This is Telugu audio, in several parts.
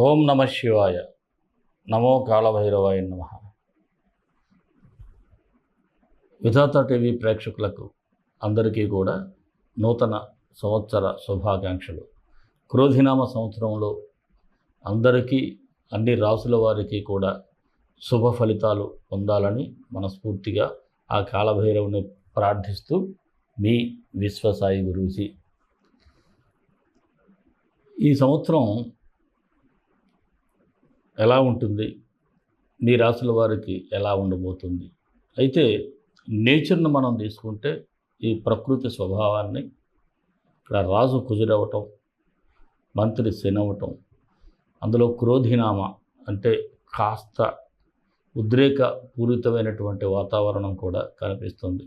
ఓం నమ శివాయ. నమో కాళభైరవాయ నమ. విధాత టీవీ ప్రేక్షకులకు అందరికీ కూడా నూతన సంవత్సర శుభాకాంక్షలు. క్రోధినామ సంవత్సరంలో అందరికీ అన్ని రాసుల వారికి కూడా శుభ ఫలితాలు పొందాలని మనస్ఫూర్తిగా ఆ కాళభైరవుని ప్రార్థిస్తూ మీ విశ్వసాయి గురూజీ. ఈ సంవత్సరం ఎలా ఉంటుంది? మీ రాసుల వారికి ఎలా ఉండబోతుంది? అయితే నేచర్ను మనం తీసుకుంటే ఈ ప్రకృతి స్వభావాన్ని ఇక్కడ రాజు కుజురవటం మంత్రి శనవటం అందులో క్రోధినామ అంటే కాస్త ఉద్రేక పూరితమైనటువంటి వాతావరణం కూడా కనిపిస్తుంది.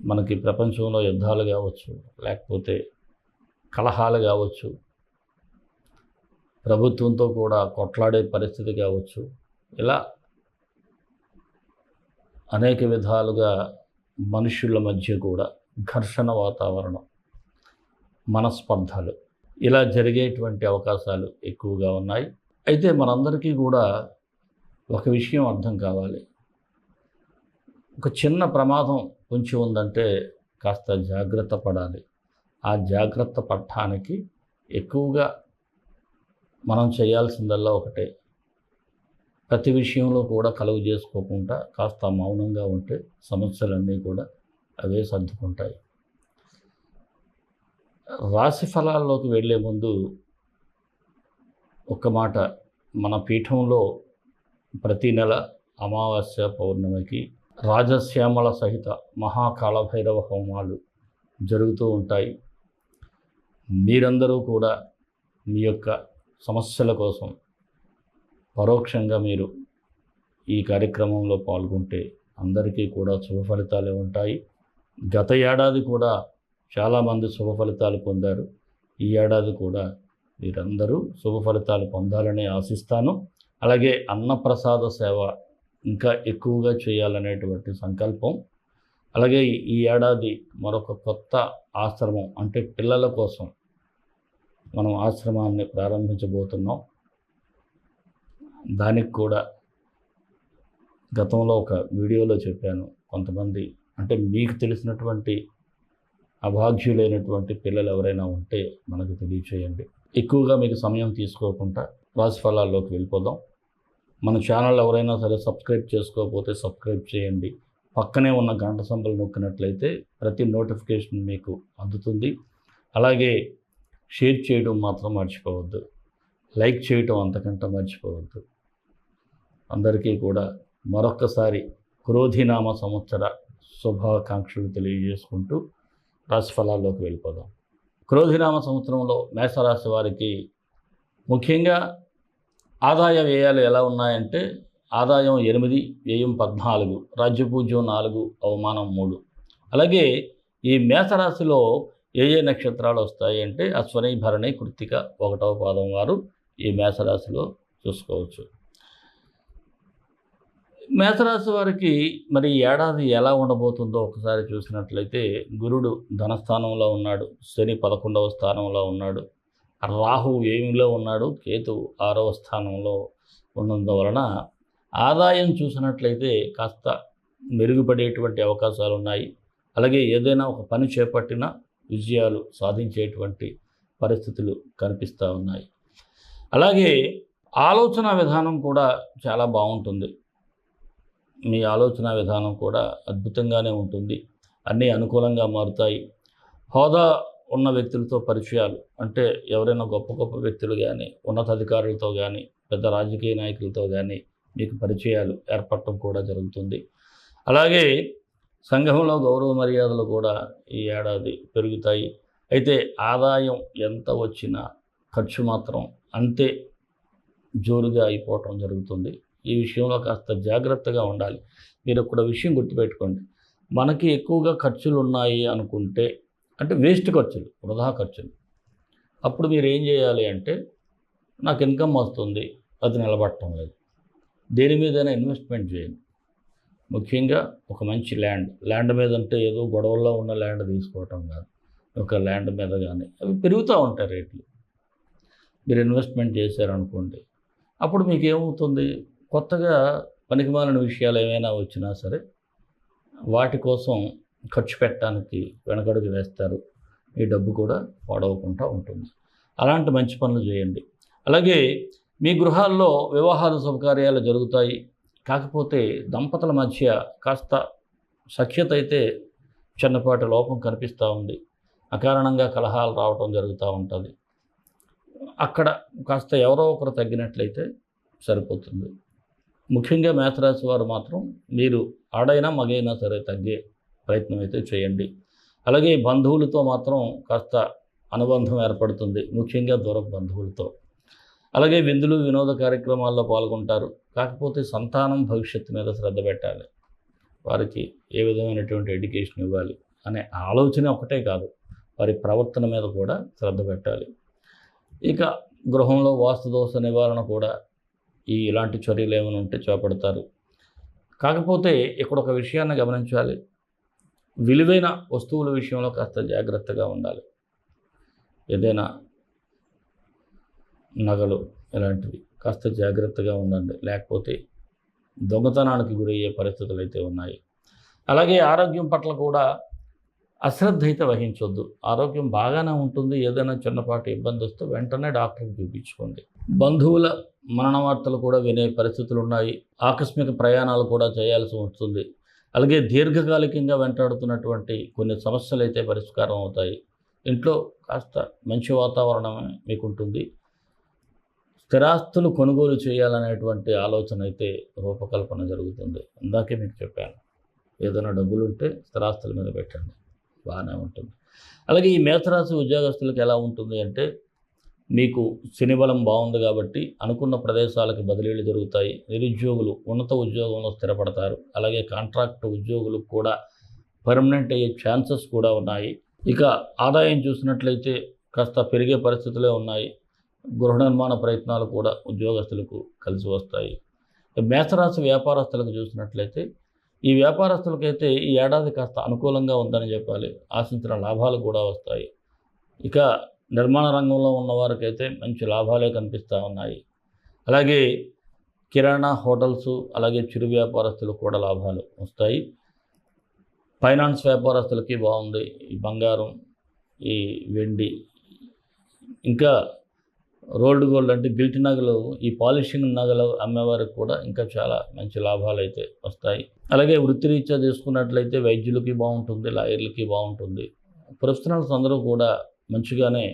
మనకి ప్రపంచంలో యుద్ధాలు కావచ్చు లేకపోతే కలహాలు కావచ్చు ప్రభుత్వంతో కూడా కొట్లాడే పరిస్థితి కావచ్చు. ఇలా అనేక విధాలుగా మనుషుల మధ్య కూడా ఘర్షణ వాతావరణం మనస్పర్ధలు ఇలా జరిగేటువంటి అవకాశాలు ఎక్కువగా ఉన్నాయి. అయితే మనందరికీ కూడా ఒక విషయం అర్థం కావాలి. ఒక చిన్న ప్రమాదం కొంచెం ఉందంటే కాస్త జాగ్రత్త పడాలి. ఆ జాగ్రత్త పడటానికి ఎక్కువగా మనం చేయాల్సిందల్లా ఒకటే. ప్రతి విషయంలో కూడా కలుగు చేసుకోకుండా కాస్త మౌనంగా ఉంటే సమస్యలన్నీ కూడా అవే సర్దుకుంటాయి. రాశి ఫలాల్లోకి వెళ్ళే ముందు ఒక మాట. మన పీఠంలో ప్రతి నెల అమావాస్య పౌర్ణమికి రాజశ్యామల సహిత మహాకాళభైరవ హోమాలు జరుగుతూ ఉంటాయి. మీరందరూ కూడా మీ యొక్క సమస్యల కోసం పరోక్షంగా మీరు ఈ కార్యక్రమంలో పాల్గొంటే అందరికీ కూడా శుభ ఫలితాలే ఉంటాయి. గత ఏడాది కూడా చాలామంది శుభ ఫలితాలు పొందారు. ఈ ఏడాది కూడా మీరందరూ శుభ ఫలితాలు పొందాలని ఆశిస్తాను. అలాగే అన్నప్రసాద సేవ ఇంకా ఎక్కువగా చేయాలనేటువంటి సంకల్పం. అలాగే ఈ ఏడాది మరొక కొత్త ఆశ్రమం అంటే పిల్లల కోసం మనం ఆశ్రమాన్ని ప్రారంభించబోతున్నాం. దానికి కూడా గతంలో ఒక వీడియోలో చెప్పాను. కొంతమంది అంటే మీకు తెలిసినటువంటి అభాగ్యులైనటువంటి పిల్లలు ఎవరైనా ఉంటే మనకు తెలియచేయండి. ఎక్కువగా మీకు సమయం తీసుకోకుండా రాశి ఫలాల్లోకి వెళ్ళిపోదాం. మన ఛానల్ ఎవరైనా సరే సబ్స్క్రైబ్ చేసుకోకపోతే సబ్స్క్రైబ్ చేయండి. పక్కనే ఉన్న గంట సంబలు నొక్కినట్లయితే ప్రతి నోటిఫికేషన్ మీకు అందుతుంది. అలాగే షేర్ చేయడం మాత్రం మర్చిపోవద్దు. లైక్ చేయడం అంతకంటే మర్చిపోవద్దు. అందరికీ కూడా మరొక్కసారి క్రోధినామ సంవత్సర శుభాకాంక్షలు తెలియజేసుకుంటూ రాశి ఫలాల్లోకి వెళ్ళిపోదాం. క్రోధినామ సంవత్సరంలో మేషరాశి వారికి ముఖ్యంగా ఆదాయ వ్యయాలు ఎలా ఉన్నాయంటే ఆదాయం ఎనిమిది వ్యయం పద్నాలుగు రాజ్యపూజ్యం నాలుగు అవమానం మూడు. అలాగే ఈ మేషరాశిలో ఏ ఏ నక్షత్రాలు వస్తాయి అంటే అశ్వని భరణి కృత్తిక ఒకటవ పాదం వారు ఈ మేషరాశిలో చూసుకోవచ్చు. మేషరాశి వారికి మరి ఏడాది ఎలా ఉండబోతుందో ఒకసారి చూసినట్లయితే గురుడు ధనస్థానంలో ఉన్నాడు శని పదకొండవ స్థానంలో ఉన్నాడు రాహు ఏమిలో ఉన్నాడు కేతు ఆరవ స్థానంలో ఉన్నందువలన ఆదాయం చూసినట్లయితే కాస్త మెరుగుపడేటువంటి అవకాశాలు ఉన్నాయి. అలాగే ఏదైనా ఒక పని చేపట్టినా విజయాలు సాధించేటువంటి పరిస్థితులు కనిపిస్తూ ఉన్నాయి. అలాగే ఆలోచన విధానం కూడా చాలా బాగుంటుంది. మీ ఆలోచన విధానం కూడా అద్భుతంగానే ఉంటుంది. అన్నీ అనుకూలంగా మారుతాయి. హోదా ఉన్న వ్యక్తులతో పరిచయాలు అంటే ఎవరైనా గొప్ప గొప్ప వ్యక్తులు కానీ ఉన్నతాధికారులతో కానీ పెద్ద రాజకీయ నాయకులతో కానీ మీకు పరిచయాలు ఏర్పడటం కూడా జరుగుతుంది. అలాగే సంఘంలో గౌరవ మర్యాదలు కూడా ఈ ఏడాది పెరుగుతాయి. అయితే ఆదాయం ఎంత వచ్చినా ఖర్చు మాత్రం అంతే జోరుగా అయిపోవటం జరుగుతుంది. ఈ విషయంలో కాస్త జాగ్రత్తగా ఉండాలి. మీరు ఒక విషయం గుర్తుపెట్టుకోండి. మనకి ఎక్కువగా ఖర్చులు ఉన్నాయి అనుకుంటే అంటే వేస్ట్ ఖర్చులు వృధా ఖర్చులు. అప్పుడు మీరు ఏం చేయాలి అంటే నాకు ఇన్కమ్ వస్తుంది అది నిలబడటం లేదు. దేని మీదైనా ఇన్వెస్ట్మెంట్ చేయండి. ముఖ్యంగా ఒక మంచి ల్యాండ్. ల్యాండ్ మీద అంటే ఏదో గొడవల్లో ఉన్న ల్యాండ్ తీసుకోవటం కాదు. ఒక ల్యాండ్ మీద కానీ అవి పెరుగుతూ ఉంటాయి రేట్లు. మీరు ఇన్వెస్ట్మెంట్ చేశారనుకోండి అప్పుడు మీకు ఏమవుతుంది కొత్తగా పనికిమాలిన విషయాలు ఏమైనా వచ్చినా సరే వాటి కోసం ఖర్చు పెట్టడానికి వెనకడుగు వేస్తారు. ఈ డబ్బు కూడా పాడవకుండా ఉంటుంది. అలాంటి మంచి పనులు చేయండి. అలాగే మీ గృహాల్లో వివాహాలు శుభకార్యాలు జరుగుతాయి. కాకపోతే దంపతుల మధ్య కాస్త సఖ్యత అయితే చిన్నపాటి లోపం కనిపిస్తూ ఉంది. అకారణంగా కలహాలు రావటం జరుగుతూ ఉంటుంది. అక్కడ కాస్త ఎవరో ఒకరు తగ్గినట్లయితే సరిపోతుంది. ముఖ్యంగా మేతరాశి వారు మాత్రం మీరు ఆడైనా మగైనా సరే తగ్గే ప్రయత్నం అయితే చేయండి. అలాగే బంధువులతో మాత్రం కాస్త అనుబంధం ఏర్పడుతుంది. ముఖ్యంగా దూర బంధువులతో. అలాగే విందులు వినోద కార్యక్రమాల్లో పాల్గొంటారు. కాకపోతే సంతానం భవిష్యత్తు మీద శ్రద్ధ పెట్టాలి. వారికి ఏ విధమైనటువంటి ఎడ్యుకేషన్ ఇవ్వాలి అనే ఆలోచన ఒకటే కాదు. వారి ప్రవర్తన మీద కూడా శ్రద్ధ పెట్టాలి. ఇక గృహంలో వాస్తు దోష నివారణ కూడా ఈ ఇలాంటి చర్యలు ఏమైనా ఉంటే చేపడతారు. కాకపోతే ఇక్కడ ఒక విషయాన్ని గమనించాలి. విలువైన వస్తువుల విషయంలో కాస్త జాగ్రత్తగా ఉండాలి. ఏదైనా నగలు ఇలాంటివి. కాస్త జాగ్రత్తగా ఉండండి. లేకపోతే దొంగతనానికి గురయ్యే పరిస్థితులు అయితే ఉన్నాయి. అలాగే ఆరోగ్యం పట్ల కూడా అశ్రద్ధ అయితే వహించొద్దు. ఆరోగ్యం బాగానే ఉంటుంది. ఏదైనా చిన్నపాటి ఇబ్బంది వస్తే వెంటనే డాక్టర్కి చూపించుకోండి. బంధువుల మరణ వార్తలు కూడా వినే పరిస్థితులు ఉన్నాయి. ఆకస్మిక ప్రయాణాలు కూడా చేయాల్సి వస్తుంది. అలాగే దీర్ఘకాలికంగా వెంటాడుతున్నటువంటి కొన్ని సమస్యలు అయితే పరిష్కారం అవుతాయి. ఇంట్లో కాస్త మంచి వాతావరణమే మీకు ఉంటుంది స్థిరాస్తులు కొనుగోలు చేయాలనేటువంటి ఆలోచన అయితే రూపకల్పన జరుగుతుంది. ఇందాకే మీకు చెప్పాను. ఏదైనా డబ్బులు ఉంటే స్థిరాస్తుల మీద పెట్టండి. బాగానే ఉంటుంది. అలాగే ఈ మేషరాశి ఉద్యోగస్తులకు ఎలా ఉంటుంది అంటే మీకు శని బలం బాగుంది కాబట్టి అనుకున్న ప్రదేశాలకు బదిలీలు జరుగుతాయి. నిరుద్యోగులు ఉన్నత ఉద్యోగంలో స్థిరపడతారు. అలాగే కాంట్రాక్ట్ ఉద్యోగులకు కూడా పర్మనెంట్ అయ్యే ఛాన్సెస్ కూడా ఉన్నాయి. ఇక ఆదాయం చూసినట్లయితే కాస్త పెరిగే పరిస్థితులే ఉన్నాయి. గృహ నిర్మాణ ప్రయత్నాలు కూడా ఉద్యోగస్తులకు కలిసి వస్తాయి. మేషరాశి వ్యాపారస్తులకు చూసినట్లయితే ఈ వ్యాపారస్తులకైతే ఈ ఏడాది కాస్త అనుకూలంగా ఉందని చెప్పాలి. ఆశించిన లాభాలు కూడా వస్తాయి. ఇక నిర్మాణ రంగంలో ఉన్న వారికైతే మంచి లాభాలే కనిపిస్తూ ఉన్నాయి. అలాగే కిరాణా హోటల్స్ అలాగే చిరు వ్యాపారస్తులకు కూడా లాభాలు వస్తాయి. ఫైనాన్స్ వ్యాపారస్తులకి బాగుంది. ఈ బంగారం ఈ వెండి ఇంకా రోల్డ్ గోల్డ్ అంటే గిల్ట్ నగలు ఈ పాలిషింగ్ నగలు అమ్మేవారికి కూడా ఇంకా చాలా మంచి లాభాలు అయితే వస్తాయి. అలాగే వృత్తిరీత్యా తీసుకున్నట్లయితే వైద్యులకి బాగుంటుంది లాయర్లకి బాగుంటుంది. ప్రొఫెషనల్స్ అందరూ కూడా మంచిగానే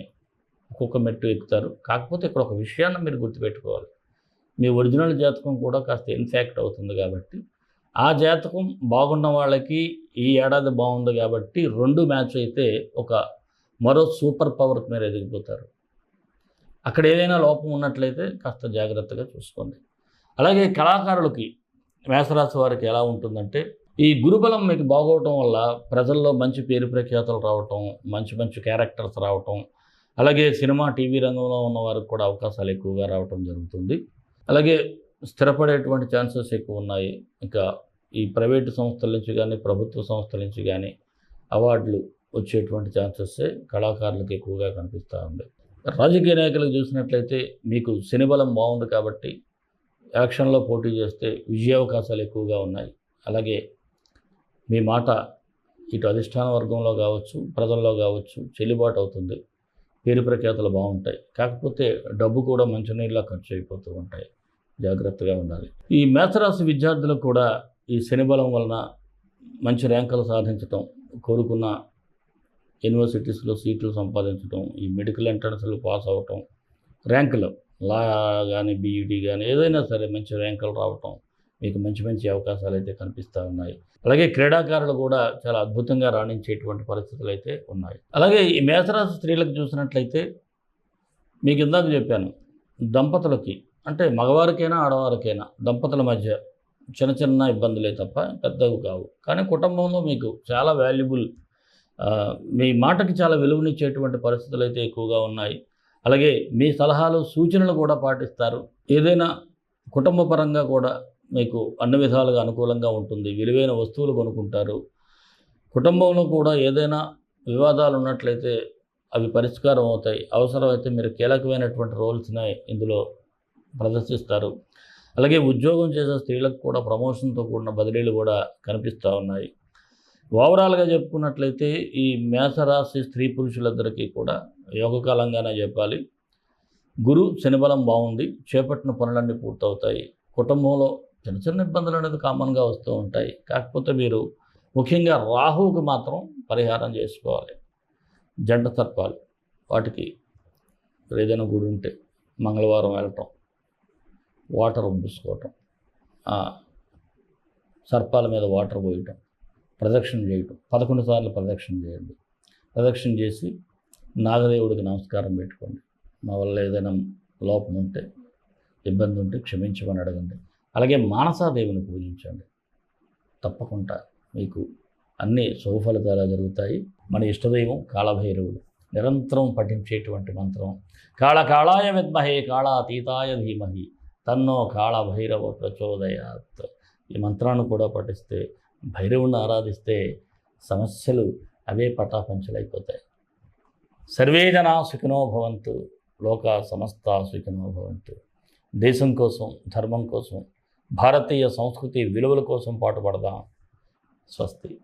ఒక్కొక్క మెట్టు ఎక్కుతారు. కాకపోతే ఇక్కడ ఒక విషయాన్ని మీరు గుర్తుపెట్టుకోవాలి. మీ ఒరిజినల్ జాతకం కూడా కాస్త ఇన్ఫాక్ట్ అవుతుంది కాబట్టి ఆ జాతకం బాగున్న వాళ్ళకి ఈ ఏడాది బాగుంది కాబట్టి రెండు మ్యాచ్ అయితే ఒక మరో సూపర్ పవర్కి మీరు ఎదిగిపోతారు. అక్కడ ఏదైనా లోపం ఉన్నట్లయితే కాస్త జాగ్రత్తగా చూసుకోండి. అలాగే కళాకారులకి మేషరాశి వారికి ఎలా ఉంటుందంటే ఈ గురుబలం మీకు బాగోవటం వల్ల ప్రజల్లో మంచి పేరు ప్రఖ్యాతలు రావటం మంచి మంచి క్యారెక్టర్స్ రావటం అలాగే సినిమా టీవీ రంగంలో ఉన్న వారికి కూడా అవకాశాలు ఎక్కువగా రావటం జరుగుతుంది. అలాగే స్థిరపడేటువంటి ఛాన్సెస్ ఎక్కువ ఉన్నాయి. ఇంకా ఈ ప్రైవేటు సంస్థల నుంచి కానీ ప్రభుత్వ సంస్థల నుంచి కానీ అవార్డులు వచ్చేటువంటి ఛాన్సెస్ కళాకారులకు ఎక్కువగా కనిపిస్తూ ఉంది. రాజకీయ నాయకులకు చూసినట్లయితే మీకు శనిబలం బాగుంది కాబట్టి ఎలక్షన్లో పోటీ చేస్తే విజయావకాశాలు ఎక్కువగా ఉన్నాయి. అలాగే మీ మాట ఇటు అధిష్టాన వర్గంలో కావచ్చు ప్రజల్లో కావచ్చు చెల్లుబాటు అవుతుంది. పేరు ప్రఖ్యాతలు బాగుంటాయి. కాకపోతే డబ్బు కూడా మంచినీళ్ళ ఖర్చు అయిపోతూ ఉంటాయి. జాగ్రత్తగా ఉండాలి. ఈ మేషరాశి విద్యార్థులకు కూడా ఈ శనిబలం వలన మంచి ర్యాంకులు సాధించటం కోరుకున్న యూనివర్సిటీస్లో సీట్లు సంపాదించడం ఈ మెడికల్ ఎంట్రన్స్లు పాస్ అవ్వటం ర్యాంకులు లా కానీ బీఈడీ కానీ ఏదైనా సరే మంచి ర్యాంకులు రావటం మీకు మంచి మంచి అవకాశాలు అయితే కనిపిస్తూ ఉన్నాయి. అలాగే క్రీడాకారులు కూడా చాలా అద్భుతంగా రాణించేటువంటి పరిస్థితులు అయితే ఉన్నాయి. అలాగే ఈ మేసరాశి స్త్రీలకు చూసినట్లయితే మీకు ఇందాక చెప్పాను దంపతులకి అంటే మగవారికైనా ఆడవారికైనా దంపతుల మధ్య చిన్న చిన్న ఇబ్బందులే తప్ప పెద్దవి కావు. కానీ కుటుంబంలో మీకు చాలా వాల్యుబుల్ మీ మాటకి చాలా విలువనిచ్చేటువంటి పరిస్థితులు అయితే ఎక్కువగా ఉన్నాయి. అలాగే మీ సలహాలు సూచనలు కూడా పాటిస్తారు. ఏదైనా కుటుంబ పరంగా కూడా మీకు అన్ని విధాలుగా అనుకూలంగా ఉంటుంది. విలువైన వస్తువులు కొనుక్కుంటారు. కుటుంబంలో కూడా ఏదైనా వివాదాలు ఉన్నట్లయితే అవి పరిష్కారం అవుతాయి. అవసరమైతే మీరు కీలకమైనటువంటి రోల్స్ని ఇందులో ప్రదర్శిస్తారు. అలాగే ఉద్యోగం చేసే స్త్రీలకు కూడా ప్రమోషన్తో కూడిన బదిలీలు కూడా కనిపిస్తూ ఉన్నాయి. ఓవరాల్గా చెప్పుకున్నట్లయితే ఈ మేషరాశి స్త్రీ పురుషులందరికీ కూడా యోగకాలంగానే చెప్పాలి. గురు శనిబలం బాగుంది. చేపట్టిన పనులన్నీ పూర్తవుతాయి. కుటుంబంలో చిన్న చిన్న ఇబ్బందులు అనేది కామన్గా వస్తూ ఉంటాయి. కాకపోతే మీరు ముఖ్యంగా రాహువుకి మాత్రం పరిహారం చేసుకోవాలి. జంట సర్పాలు వాటికి ఏదైనా గుడి ఉంటే మంగళవారం వెళ్ళటం వాటర్ ఉబ్బుసుకోవటం సర్పాల మీద వాటర్ పోయటం ప్రదక్షిణ చేయటం. పదకొండు సార్లు ప్రదక్షిణ చేయండి. ప్రదక్షిణ చేసి నాగదేవుడికి నమస్కారం పెట్టుకోండి. మా వల్ల ఏదైనా లోపం ఉంటే ఇబ్బంది ఉంటే క్షమించమని అడగండి. అలాగే మానసాదేవిని పూజించండి. తప్పకుండా మీకు అన్ని శుభఫలితాలు జరుగుతాయి. మన ఇష్టదైవం కాళభైరవుడు. నిరంతరం పఠించేటువంటి మంత్రం కాళ కాళాయ విద్మహే కాళాతీతాయ ధీమహి తన్నో కాళభైరవ ప్రచోదయాత్. ఈ మంత్రాన్ని కూడా పఠిస్తే భైరవుని ఆరాధిస్తే సమస్యలు అవే పటాపంచలైపోతాయి. సర్వే జనా సుఖినో భవంతు లోక సమస్త సుఖినో భవంతు. దేశం కోసం ధర్మం కోసం భారతీయ సంస్కృతి విలువల కోసం పాటుపడదాం. స్వస్తి.